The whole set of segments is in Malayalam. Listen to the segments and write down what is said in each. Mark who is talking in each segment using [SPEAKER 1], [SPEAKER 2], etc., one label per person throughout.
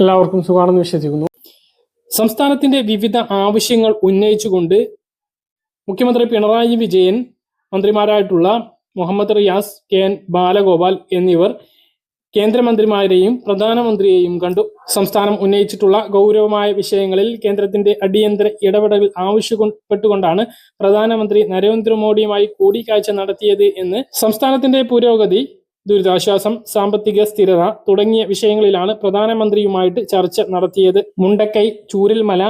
[SPEAKER 1] എല്ലാവർക്കും സുഖമാണെന്ന് വിശ്വസിക്കുന്നു. സംസ്ഥാനത്തിന്റെ വിവിധ ആവശ്യങ്ങൾ ഉന്നയിച്ചുകൊണ്ട് മുഖ്യമന്ത്രി പിണറായി വിജയൻ മന്ത്രിമാരായിട്ടുള്ള മുഹമ്മദ് റിയാസ് കെ എൻ ബാലഗോപാൽ എന്നിവർ കേന്ദ്രമന്ത്രിമാരെയും പ്രധാനമന്ത്രിയെയും കണ്ടു. സംസ്ഥാനം ഉന്നയിച്ചിട്ടുള്ള ഗൗരവമായ വിഷയങ്ങളിൽ കേന്ദ്രത്തിന്റെ അടിയന്തര ഇടപെടൽ ആവശ്യപ്പെട്ടുകൊണ്ടാണ് പ്രധാനമന്ത്രി നരേന്ദ്രമോദിയുമായി കൂടിക്കാഴ്ച നടത്തിയത് എന്ന് സംസ്ഥാനത്തിന്റെ പുരോഗതി ദുരിതാശ്വാസം സാമ്പത്തിക സ്ഥിരത തുടങ്ങിയ വിഷയങ്ങളിലാണ് പ്രധാനമന്ത്രിയുമായിട്ട് ചർച്ച നടത്തിയത്. മുണ്ടക്കൈ ചൂരൽമല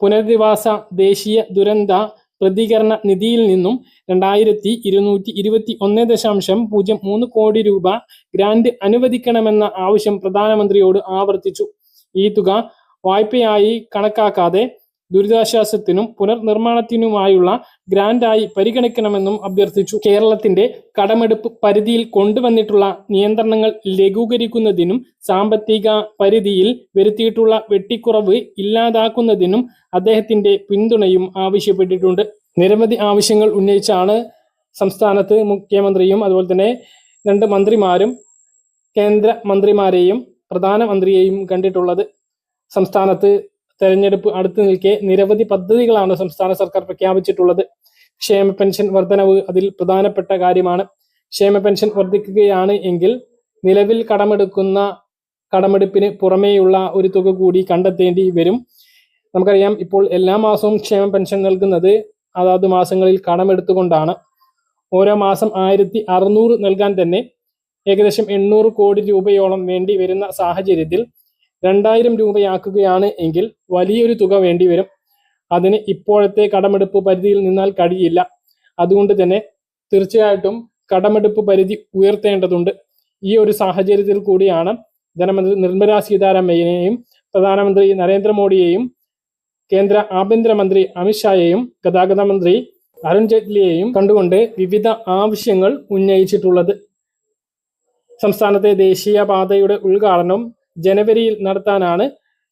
[SPEAKER 1] പുനരധിവാസ ദേശീയ ദുരന്ത പ്രതികരണ നിധിയിൽ നിന്നും രണ്ടായിരത്തി ഇരുന്നൂറ്റി ഇരുപത്തി ഒന്ന് ദശാംശം പൂജ്യം മൂന്ന് കോടി രൂപ ഗ്രാന്റ് അനുവദിക്കണമെന്ന ആവശ്യം പ്രധാനമന്ത്രിയോട് ആവർത്തിച്ചു. ഈ തുക വായ്പയായി കണക്കാക്കാതെ ദുരിതാശ്വാസത്തിനും പുനർനിർമ്മാണത്തിനുമായുള്ള ഗ്രാന്റായി പരിഗണിക്കണമെന്നും അഭ്യർത്ഥിച്ചു. കേരളത്തിന്റെ കടമെടുപ്പ് പരിധിയിൽ കൊണ്ടുവന്നിട്ടുള്ള നിയന്ത്രണങ്ങൾ ലഘൂകരിക്കുന്നതിനും സാമ്പത്തിക പരിധിയിൽ വരുത്തിയിട്ടുള്ള വെട്ടിക്കുറവ് ഇല്ലാതാക്കുന്നതിനും അദ്ദേഹത്തിന്റെ പിന്തുണയും ആവശ്യപ്പെട്ടിട്ടുണ്ട്. നിരവധി ആവശ്യങ്ങൾ ഉന്നയിച്ചാണ് സംസ്ഥാനത്ത് മുഖ്യമന്ത്രിയും അതുപോലെ തന്നെ രണ്ട് മന്ത്രിമാരും കേന്ദ്ര മന്ത്രിമാരെയും പ്രധാനമന്ത്രിയെയും കണ്ടിട്ടുള്ളത്. സംസ്ഥാനത്ത് തെരഞ്ഞെടുപ്പ് അടുത്തു നിൽക്കെ നിരവധി പദ്ധതികളാണ് സംസ്ഥാന സർക്കാർ പ്രഖ്യാപിച്ചിട്ടുള്ളത്. ക്ഷേമ പെൻഷൻ വർധനവ് അതിൽ പ്രധാനപ്പെട്ട കാര്യമാണ്. ക്ഷേമ പെൻഷൻ വർദ്ധിക്കുകയാണ് എങ്കിൽ നിലവിൽ കടമെടുക്കുന്ന കടമെടുപ്പിന് പുറമേയുള്ള ഒരു തുക കൂടി കണ്ടെത്തേണ്ടി വരും. നമുക്കറിയാം ഇപ്പോൾ എല്ലാ മാസവും ക്ഷേമ പെൻഷൻ നൽകുന്നത് അതാത് മാസങ്ങളിൽ കടമെടുത്തുകൊണ്ടാണ്. ഓരോ മാസം ആയിരത്തി അറുന്നൂറ് നൽകാൻ തന്നെ ഏകദേശം എണ്ണൂറ് കോടി രൂപയോളം വേണ്ടി വരുന്ന സാഹചര്യത്തിൽ രണ്ടായിരം രൂപയാക്കുകയാണ് എങ്കിൽ വലിയൊരു തുക വേണ്ടിവരും അതിന് ഇപ്പോഴത്തെ കടമെടുപ്പ് പരിധിയിൽ നിന്നാൽ കഴിയില്ല. അതുകൊണ്ട് തന്നെ തീർച്ചയായിട്ടും കടമെടുപ്പ് പരിധി ഉയർത്തേണ്ടതുണ്ട്. ഈ ഒരു സാഹചര്യത്തിൽ കൂടിയാണ് ധനമന്ത്രി നിർമ്മല സീതാരാമയ്യനെയും പ്രധാനമന്ത്രി നരേന്ദ്രമോദിയെയും കേന്ദ്ര ആഭ്യന്തരമന്ത്രി അമിത്ഷായെയും ഗതാഗത മന്ത്രി അരുൺ ജെയ്റ്റ്ലിയെയും കണ്ടുകൊണ്ട് വിവിധ ആവശ്യങ്ങൾ ഉന്നയിച്ചിട്ടുള്ളത്. സംസ്ഥാനത്തെ ദേശീയ പാതയുടെ ഉദ്ഘാടനം ജനുവരിയിൽ നടത്താനാണ്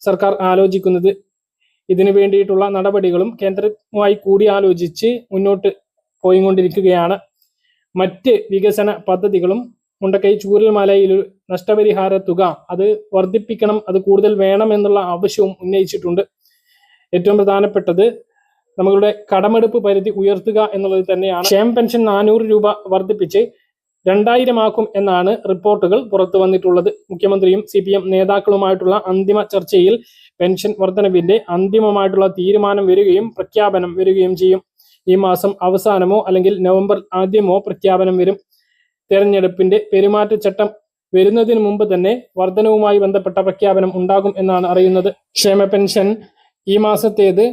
[SPEAKER 1] സർക്കാർ ആലോചിക്കുന്നത്. ഇതിനു വേണ്ടിയിട്ടുള്ള നടപടികളും കേന്ദ്രവുമായി കൂടിയാലോചിച്ച് മുന്നോട്ട് പോയിക്കൊണ്ടിരിക്കുകയാണ്. മറ്റ് വികസന പദ്ധതികളും മുണ്ടക്കൈ ചൂരൽമലയിൽ നഷ്ടപരിഹാര തുക അത് വർദ്ധിപ്പിക്കണം അത് കൂടുതൽ വേണം എന്നുള്ള ആവശ്യവും ഉന്നയിച്ചിട്ടുണ്ട്. ഏറ്റവും പ്രധാനപ്പെട്ടത് നമ്മളുടെ കടമെടുപ്പ് പരിധി ഉയർത്തുക എന്നുള്ളത് തന്നെയാണ്. ക്ഷേമ പെൻഷൻ നാനൂറ് രൂപ വർദ്ധിപ്പിച്ച് രണ്ടായിരമാക്കും എന്നാണ് റിപ്പോർട്ടുകൾ പുറത്തു വന്നിട്ടുള്ളത്. മുഖ്യമന്ത്രിയും സി പി എം നേതാക്കളുമായിട്ടുള്ള അന്തിമ ചർച്ചയിൽ പെൻഷൻ വർധനവിന്റെ അന്തിമമായിട്ടുള്ള തീരുമാനം വരികയും പ്രഖ്യാപനം വരികയും ചെയ്യും. ഈ മാസം അവസാനമോ അല്ലെങ്കിൽ നവംബർ ആദ്യമോ പ്രഖ്യാപനം വരും. തെരഞ്ഞെടുപ്പിന്റെ പെരുമാറ്റച്ചട്ടം വരുന്നതിന് മുമ്പ് തന്നെ വർധനവുമായി ബന്ധപ്പെട്ട പ്രഖ്യാപനം ഉണ്ടാകും എന്നാണ് അറിയുന്നത്. ക്ഷേമ പെൻഷൻ ഈ മാസത്തേത്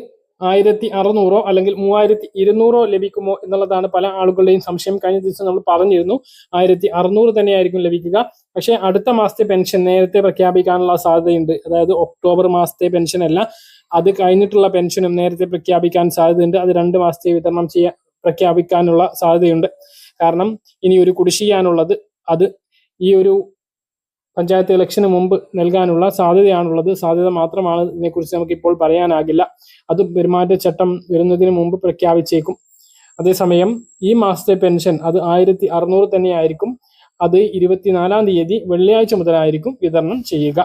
[SPEAKER 1] ആയിരത്തി അറുന്നൂറോ അല്ലെങ്കിൽ മൂവായിരത്തി ഇരുന്നൂറോ ലഭിക്കുമോ എന്നുള്ളതാണ് പല ആളുകളുടെയും സംശയം. കഴിഞ്ഞ ദിവസം നമ്മൾ പറഞ്ഞിരുന്നു ആയിരത്തി അറുന്നൂറ് തന്നെയായിരിക്കും ലഭിക്കുക. പക്ഷേ അടുത്ത മാസത്തെ പെൻഷൻ നേരത്തെ പ്രഖ്യാപിക്കാനുള്ള സാധ്യതയുണ്ട്. അതായത് ഒക്ടോബർ മാസത്തെ പെൻഷൻ അല്ല അത് കഴിഞ്ഞിട്ടുള്ള പെൻഷനും നേരത്തെ പ്രഖ്യാപിക്കാൻ സാധ്യതയുണ്ട്. അത് രണ്ട് മാസത്തെ വിതരണം ചെയ്യാൻ പ്രഖ്യാപിക്കാനുള്ള സാധ്യതയുണ്ട്. കാരണം ഇനി ഒരു കുടിശ്ശിയാനുള്ളത് അത് ഈ ഒരു പഞ്ചായത്ത് ഇലക്ഷന് മുമ്പ് നൽകാനുള്ള സാധ്യതയാണുള്ളത്. സാധ്യത മാത്രമാണ് ഇതിനെക്കുറിച്ച് നമുക്ക് ഇപ്പോൾ പറയാനാകില്ല. അത് പെരുമാറ്റച്ചട്ടം വരുന്നതിന് മുമ്പ് പ്രഖ്യാപിച്ചേക്കും. അതേസമയം ഈ മാസത്തെ പെൻഷൻ അത് ആയിരത്തി അറുന്നൂറ് തന്നെയായിരിക്കും. അത് ഇരുപത്തിനാലാം തീയതി വെള്ളിയാഴ്ച മുതലായിരിക്കും വിതരണം ചെയ്യുക.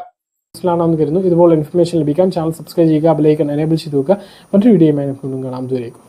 [SPEAKER 1] മനസ്സിലാണെന്ന് കരുതുന്നു. ഇതുപോലെ ഇൻഫർമേഷൻ ലഭിക്കാൻ ചാനൽ സബ്സ്ക്രൈബ് ചെയ്യുക ബെലൈക്കൺ എനേബിൾ ചെയ്ത് നോക്കുക മറ്റൊരു വീണ്ടും കാണാം. ദൂരേക്കും